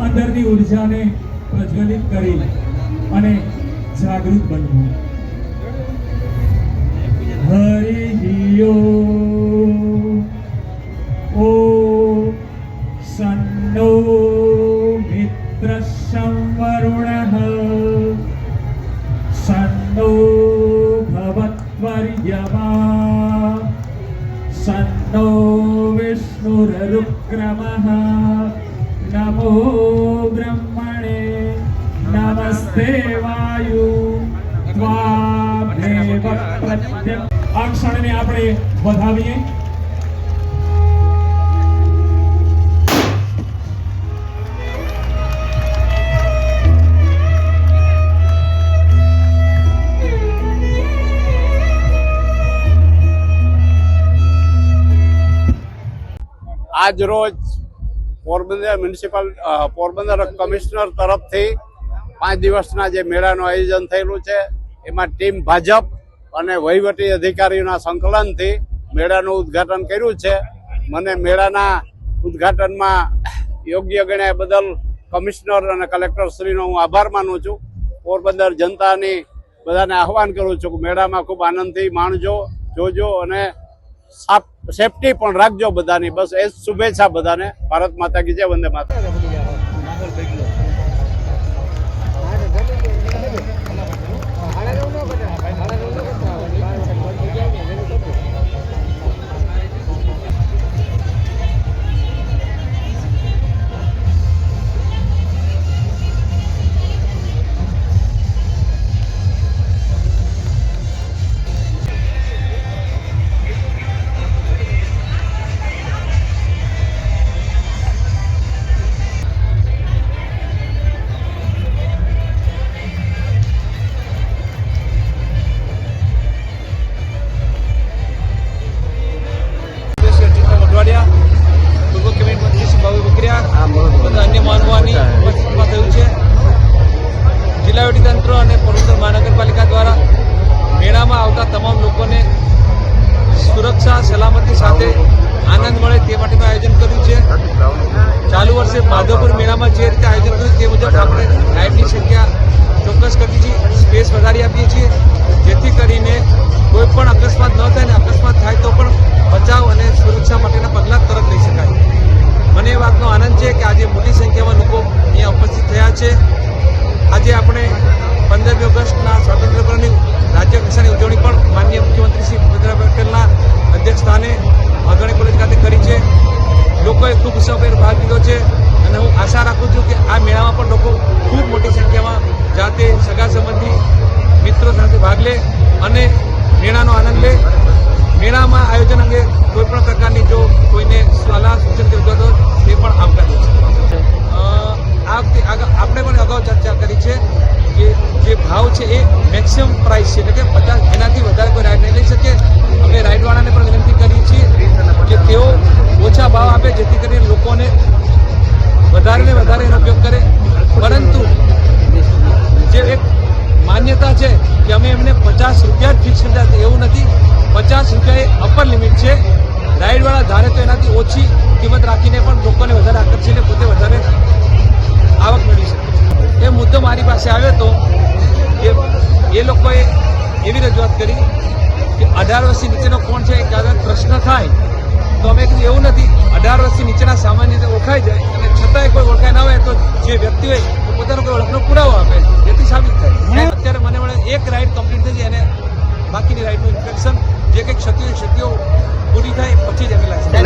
અંદરની ઉર્જાને પ્રજ્વલિત કરી અને જાગૃત બનવું હરિ ઓ સન્નો મિત્ર સંવરુણઃ સન્નો ભવત્વર્યમા સન્નો વિષ્ણુરરુક્રમઃ નમો બ્રહ્મણે નમસ્તે વાયુ આ ક્ષણને આપણે વધાવીએ આજ રોજ પોરબંદર મ્યુનિસિપલ પોરબંદર કમિશનર તરફથી પાંચ દિવસના જે મેળાનું આયોજન થયેલું છે, એમાં ટીમ ભાજપ અને વહીવટી અધિકારીઓના સંકલનથી મેળાનું ઉદ્ઘાટન કર્યું છે. મને મેળાના ઉદ્ઘાટનમાં યોગ્ય ગણ્યા બદલ કમિશનર અને કલેક્ટર શ્રીનો હું આભાર માનું છું. પોરબંદર જનતાની બધાને આહવાન કરું છું કે મેળામાં ખૂબ આનંદથી માણજો, જોજો અને સાફ સેફટી પણ રાખજો બધાની. બસ એ શુભેચ્છા બધાને. ભારત માતા કી જય વંદે માતા સુરક્ષા સલામતી સાથે આનંદ મળે તે માટેનું આયોજન કર્યું છે. ચાલુ વર્ષે માધવપુર મેળામાં જે રીતે આયોજન કર્યું તે મુજબ આપણે લાઇટની સંખ્યા ચોક્કસ કરી છે સ્પેસ વધારી આપીએ છીએ. જેથી કરીને કોઈ પણ અકસ્માત ન થાય ને અકસ્માત થાય તો પણ બચાવ અને સુરક્ષા માટેના પગલાં તરત લઈ શકાય. મને એ વાતનો આનંદ છે કે આજે મોટી સંખ્યામાં લોકો અહીંયા ઉપસ્થિત થયા છે. આજે આપણે પંદરમી ઓગસ્ટના ઉત્સાહભેર ભાગ લીધો છે અને હું આશા રાખું છું કે આ મેળામાં પણ લોકો ખૂબ મોટી સંખ્યામાં જાતે સગા સંબંધી મિત્રો સાથે ભાગ લે અને મેળાનો આનંદ લે. મેળામાં આયોજન અંગે કોઈપણ પ્રકારની જો કોઈને સલાહ સૂચન કે રજૂઆત તે પણ આવકાર્ય છે. આ વખતે આપણે પણ અગાઉ ચર્ચા કરી છે કે જે ભાવ છે એ મેક્સિમમ પ્રાઇસ છે, એટલે કે પચાસ એનાથી વધારે કોઈ રાઈડ નહીં લઈ શકે. અમે રાઈડવાળાને પણ વિનંતી કરીએ છીએ કે તેઓ ઓછા ભાવ આપે, જેથી કરીને લોકોને વધારે વધારે એનો ઉપયોગ કરે. પરંતુ જે એક માન્યતા છે કે અમે એમને પચાસ રૂપિયા જ ફિક્સ કર્યા એવું નથી. પચાસ રૂપિયા એ અપર લિમિટ છે. રાઈડવાળા ધારે તો એનાથી ઓછી કિંમત રાખીને પણ લોકોને વધારે આકર્ષીને પોતે વધારે આવક મેળવી શકે એ મુદ્દો મારી પાસે આવ્યો તો કે એ લોકોએ એવી રજૂઆત કરી કે અઢાર વર્ષથી નીચેનો કોણ છે? એ પ્રશ્ન થાય. તો અમે કીધું એવું નથી. અઢાર વર્ષથી નીચેના સામાન્ય રીતે ઓળખાઈ જાય અને છતાંય કોઈ ઓળખાય ના હોય તો જે વ્યક્તિ હોય તો પોતાનો કોઈ ઓળખનો પુરાવો આપે. જેથી સાબિત થાય. અત્યારે મને મળે એક રાઈડ કમ્પ્લીટ થઈ જાય અને બાકીની રાઇડનું ઇન્ફેક્શન જે કંઈક ક્ષતિઓ ક્ષતિઓ પૂરી થાય પછી જ અમે લાગશે